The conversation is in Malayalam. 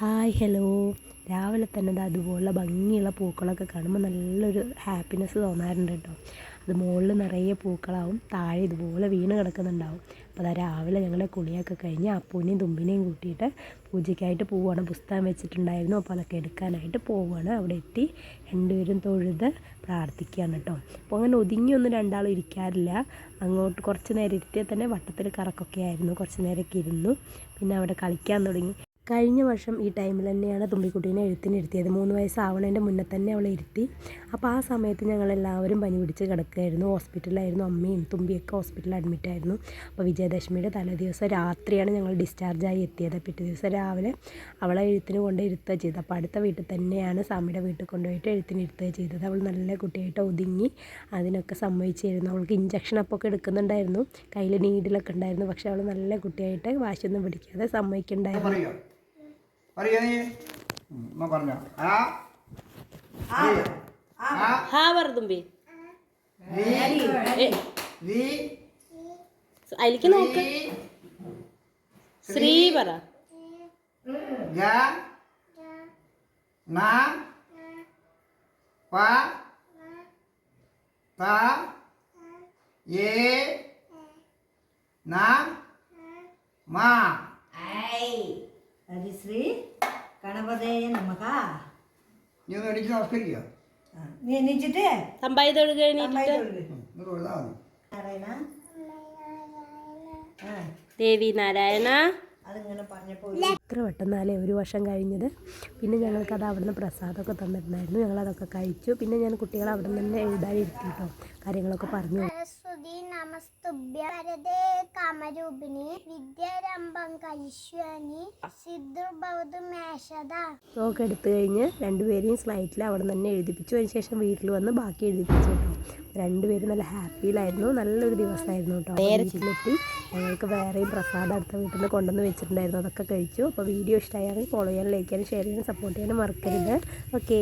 Hi hello. രാവിലെ തന്നെ ദാ അതുപോലുള്ള ഭംഗിയുള്ള പൂക്കളൊക്കെ കാണുമ്പോൾ നല്ലൊരു ഹാപ്പിനെസ് തോന്നാറുണ്ട് കേട്ടോ. അത് മുകളിൽ നിറയെ പൂക്കളാവും താഴെ ഇതുപോലെ വീണ് കിടക്കുന്നുണ്ടാവും. അപ്പോൾ അതാ രാവിലെ ഞങ്ങളെ കുളിയൊക്കെ കഴിഞ്ഞ് അപ്പൂനെയും തുമ്പിനെയും കൂട്ടിയിട്ട് പൂജയ്ക്കായിട്ട് പോവുകയാണ് പുസ്തകം വെച്ചിട്ടുണ്ടായിരുന്നു. അപ്പോൾ അതൊക്കെ എടുക്കാനായിട്ട് പോവുകയാണ് അവിടെ എത്തി രണ്ടുപേരും തൊഴുത് പ്രാർത്ഥിക്കുകയാണ് കേട്ടോ. അപ്പോൾ അങ്ങനെ ഒതുങ്ങിയൊന്നും രണ്ടാളും ഇരിക്കാറില്ല. അങ്ങോട്ട് കുറച്ച് നേരം ഇരുത്തിയാൽ തന്നെ വട്ടത്തിൽ കറക്കൊക്കെ ആയിരുന്നു. കുറച്ച് നേരമൊക്കെ ഇരുന്നു. പിന്നെ അവിടെ കളിക്കാൻ തുടങ്ങി. കഴിഞ്ഞ വർഷം ഈ ടൈമിൽ തന്നെയാണ് തുമ്പിക്കുട്ടീനെ എഴുത്തിന് ഇരുത്തിയത്. മൂന്ന് വയസ്സാവണതിന്റെ മുന്നേ തന്നെ അവളെ ഇരുത്തി. അപ്പോൾ ആ സമയത്ത് ഞങ്ങളെല്ലാവരും പനി പിടിച്ച് കിടക്കുകയായിരുന്നു. ഹോസ്പിറ്റലിലായിരുന്നു അമ്മയും തുമ്പിയൊക്കെ ഹോസ്പിറ്റലിൽ അഡ്മിറ്റ് ആയിരുന്നു. അപ്പോൾ വിജയദശമിയുടെ തലേദിവസം രാത്രിയാണ് ഞങ്ങൾ ഡിസ്ചാർജായി എത്തിയത്. പിറ്റേ ദിവസം രാവിലെ അവളെ എഴുത്തിന് കൊണ്ട് ഇരുത്തുക ചെയ്തത്. അപ്പോൾ അടുത്ത വീട്ടിൽ തന്നെയാണ് സ്വാമിയുടെ വീട്ടിൽ കൊണ്ടുപോയിട്ട് എഴുത്തിന് ഇരുത്തുക ചെയ്തത്. അവൾ നല്ല കുട്ടിയായിട്ട് ഒതുങ്ങി അതിനൊക്കെ സമ്മതിച്ചിരുന്നു അവൾക്ക് ഇഞ്ചക്ഷൻ അപ്പോൾ ഒക്കെ എടുക്കുന്നുണ്ടായിരുന്നു കയ്യിൽ നീഡിലൊക്കെ ഉണ്ടായിരുന്നു. പക്ഷേ അവൾ നല്ല കുട്ടിയായിട്ട് വാശിയൊന്നും പിടിക്കാതെ സമ്മതിക്കുന്നുണ്ടായിരുന്നു പറയോ പറയോ നീ ഉം, അമ്മ പറഞ്ഞോ ആ ആ ഹാ പറതുമ്പി ലീ ലീ അതിലേക്ക് നോക്ക് ശ്രീ പറ ഗ ന പ ത ഏ ന മ ഐ ഹരിശ്രീ ഗണപതയെ നീ ഒന്ന് നീ എണീച്ചിട്ട്? തൊഴുക ദേവി നാരായണ. ഒരു വർഷം കഴിഞ്ഞത്. പിന്നെ ഞങ്ങൾക്കത് അവിടുന്ന് പ്രസാദമൊക്കെ തന്നിട്ടുണ്ടായിരുന്നു. ഞങ്ങളതൊക്കെ കഴിച്ചു. പിന്നെ ഞാൻ കുട്ടികളെ അവിടെ നിന്ന് തന്നെ എഴുതാനിരുത്തി കാര്യങ്ങളൊക്കെ പറഞ്ഞു. നമസ്തുഭ്യ. കാമരൂപിണി. വിദ്യാരംഭം ഒക്കെ എടുത്തു കഴിഞ്ഞ് രണ്ടുപേരെയും സ്ലൈറ്റിൽ അവിടെ നിന്ന് തന്നെ എഴുതിപ്പിച്ചു. അതിന് ശേഷം വീട്ടിൽ വന്ന് ബാക്കി എഴുതിപ്പിച്ചു കേട്ടോ. രണ്ടുപേരും നല്ല ഹാപ്പിയിലായിരുന്നു നല്ലൊരു ദിവസമായിരുന്നു കേട്ടോ. വീട്ടിലെത്തി. ഞങ്ങൾക്ക് വേറെയും പ്രസാദം അടുത്ത വീട്ടിൽ നിന്ന് കൊണ്ടുവന്ന് വെച്ചിട്ടുണ്ടായിരുന്നു. അതൊക്കെ കഴിച്ചു. അപ്പോൾ വീഡിയോ ഇഷ്ടമായാൽ ഫോളോ ചെയ്യാനും ലൈക്ക് ചെയ്യാനും ഷെയർ ചെയ്യാനും സപ്പോർട്ട് ചെയ്യാനും മറക്കരുത്. ഓക്കേ